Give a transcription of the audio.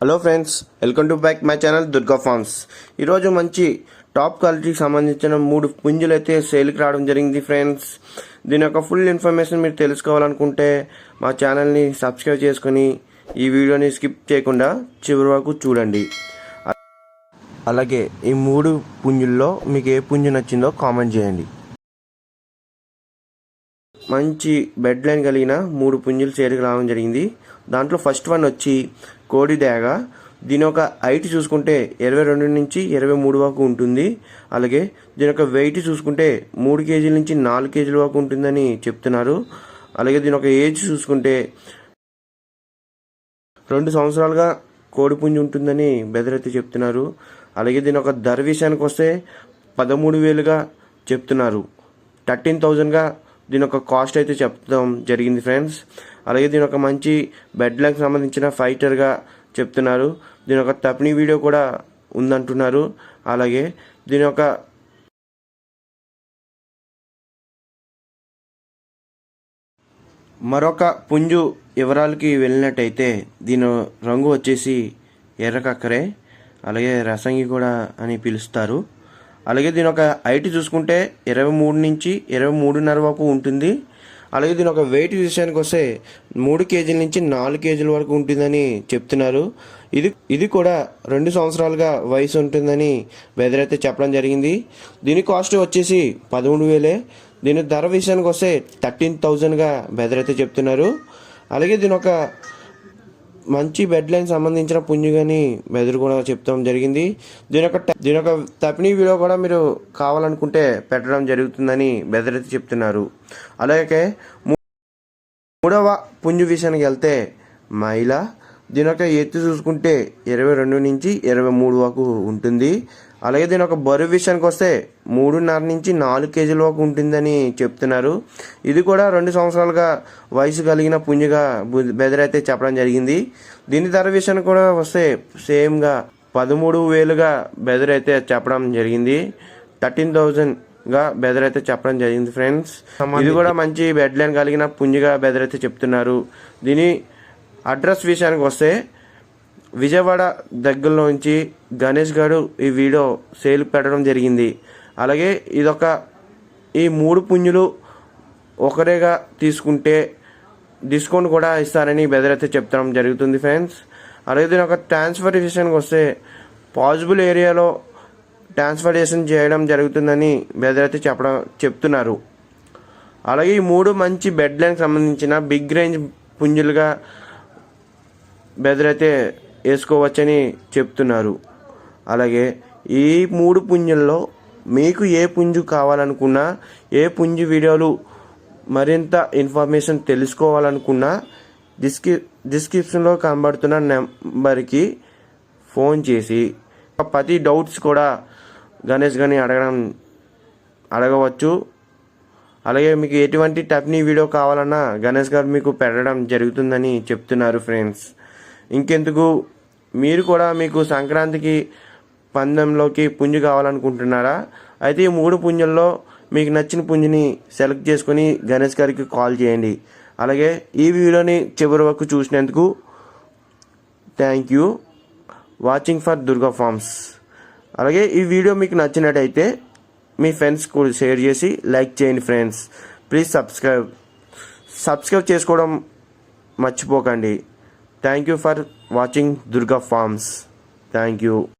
Hello friends welcome to back my channel Durga farms. ఈరోజు మంచి top క్వాలిటీకి సంబంధించిన మూడు పుంజులు అయితే సేల్కి రావడం జరిగింది ఫ్రెండ్స్. దీని యొక్క ఫుల్ ఇన్ఫర్మేషన్ మీరు తెలుసుకోవాలనుకుంటే మా ఛానల్ని సబ్స్క్రైబ్ చేసుకొని ఈ వీడియోని స్కిప్ చేయకుండా చివరి వరకు చూడండి. అలాగే ఈ మూడు పుంజుల్లో మీకు ఏ పుంజు నచ్చిందో కామెంట్ చేయండి. మంచి బెడ్ లైన్ కలిగిన మూడు పుంజులు చేరికి రావడం జరిగింది. దాంట్లో ఫస్ట్ వన్ వచ్చి కోడిదేగ. దీని యొక్క హైట్ చూసుకుంటే ఇరవై రెండు నుంచి ఇరవై మూడు వరకు ఉంటుంది. అలాగే దీని యొక్క వెయిట్ చూసుకుంటే మూడు కేజీల నుంచి నాలుగు కేజీల వరకు ఉంటుందని చెప్తున్నారు. అలాగే దీని యొక్క ఏజ్ చూసుకుంటే రెండు సంవత్సరాలుగా కోడిపుంజి ఉంటుందని బెదరైతే చెప్తున్నారు. అలాగే దీని ఒక ధర విషయానికి వస్తే పదమూడు వేలుగా చెప్తున్నారు. థర్టీన్ థౌజండ్గా దీని యొక్క కాస్ట్ అయితే చెప్తాం జరిగింది ఫ్రెండ్స్. అలాగే దీని ఒక మంచి బెడ్ లైన్కి సంబంధించిన ఫైటర్గా చెప్తున్నారు. దీని ఒక తప్ని వీడియో కూడా ఉందంటున్నారు. అలాగే దీని యొక్క మరొక పుంజు వివరాలకి వెళ్ళినట్టయితే దీని రంగు వచ్చేసి ఎర్ర కక్కరే అలాగే రసంగి కూడా అని పిలుస్తారు. అలాగే దీని ఒక హైట్ చూసుకుంటే ఇరవై మూడు నుంచి ఇరవై మూడున్నర వరకు ఉంటుంది. అలాగే దీని ఒక వెయిట్ విషయానికి వస్తే మూడు కేజీల నుంచి నాలుగు కేజీల వరకు ఉంటుందని చెప్తున్నారు. ఇది ఇది కూడా రెండు సంవత్సరాలుగా వయసు ఉంటుందని వెదర్ అయితే చెప్పడం జరిగింది. దీని కాస్ట్ వచ్చేసి పదమూడు వేలే. దీని ధర విషయానికి వస్తే థర్టీన్ థౌజండ్గా వెదర్ అయితే చెప్తున్నారు. అలాగే దీని ఒక మంచి బెడ్ లైన్ సంబంధించిన పుంజు కానీ కూడా చెప్పడం జరిగింది. దీని యొక్క దీని యొక్క తపినీ వీడియో కూడా మీరు కావాలనుకుంటే పెట్టడం జరుగుతుందని బెదరైతే చెప్తున్నారు. అలాగే మూడవ పుంజు విషయానికి వెళ్తే మహిళ. దీని యొక్క ఎత్తు చూసుకుంటే ఇరవై రెండు నుంచి ఇరవై మూడు వరకు ఉంటుంది. అలాగే దీని ఒక బరువు విషయానికి వస్తే మూడున్నర నుంచి నాలుగు కేజీల వరకు ఉంటుందని చెప్తున్నారు. ఇది కూడా రెండు సంవత్సరాలుగా వయసు కలిగిన పుంజుగా బెదరైతే చెప్పడం జరిగింది. దీని ధర విషయానికి కూడా వస్తే సేమ్గా పదమూడు వేలుగా బెదరైతే చెప్పడం జరిగింది. థర్టీన్ థౌజండ్గా బెదర్ అయితే చెప్పడం జరిగింది ఫ్రెండ్స్. ఇది కూడా మంచి బెడ్ లైన్ కలిగిన పుంజిగా బెదర్ అయితే చెప్తున్నారు. దీని అడ్రస్ విషయానికి వస్తే విజయవాడ దగ్గరలోంచి గణేష్ గారు ఈ వీడియో సేల్ పెట్టడం జరిగింది. అలాగే ఇదొక ఈ మూడు పుంజులు ఒకరేగా తీసుకుంటే డిస్కౌంట్ కూడా ఇస్తారని బెదరైతే చెప్తడం జరుగుతుంది ఫ్రెండ్స్. అలాగే దీని ఒక ట్రాన్స్ఫర్ విషయానికి వస్తే పాజిబుల్ ఏరియాలో ట్రాన్స్ఫర్టేషన్ చేయడం జరుగుతుందని బెదరైతే చెప్పడం చెప్తున్నారు. అలాగే ఈ మూడు మంచి బెడ్ లైన్కి సంబంధించిన బిగ్ రేంజ్ పుంజులుగా బెదరైతే వేసుకోవచ్చని చెప్తున్నారు. అలాగే ఈ మూడు పుంజుల్లో మీకు ఏ పుంజు కావాలనుకున్నా ఏ పుంజు వీడియోలు మరింత ఇన్ఫర్మేషన్ తెలుసుకోవాలనుకున్నా డిస్క్రి డిస్క్రిప్షన్లో కనబడుతున్న నెంబర్కి ఫోన్ చేసి ప్రతి డౌట్స్ కూడా గణేష్ గారిని అడగడం అడగవచ్చు. అలాగే మీకు ఎటువంటి టెక్నీ వీడియో కావాలన్నా గణేష్ గారు మీకు పెట్టడం జరుగుతుందని చెప్తున్నారు ఫ్రెండ్స్. ఇంకెందుకు? మీరు కూడా మీకు సంక్రాంతికి పందెంలోకి పుంజు కావాలనుకుంటున్నారా? అయితే ఈ మూడు పుంజుల్లో మీకు నచ్చిన పుంజుని సెలెక్ట్ చేసుకొని గణేష్ గారికి కాల్ చేయండి. అలాగే ఈ వీడియోని చివరి వరకు చూసినందుకు thank you. Watching for Durga farms. అలాగే ఈ వీడియో మీకు నచ్చినట్టయితే మీ ఫ్రెండ్స్ కూడా షేర్ చేసి లైక్ చేయండి ఫ్రెండ్స్. Please subscribe. సబ్స్క్రైబ్ చేసుకోవడం మర్చిపోకండి. Thank you for watching Durga Farms. Thank you.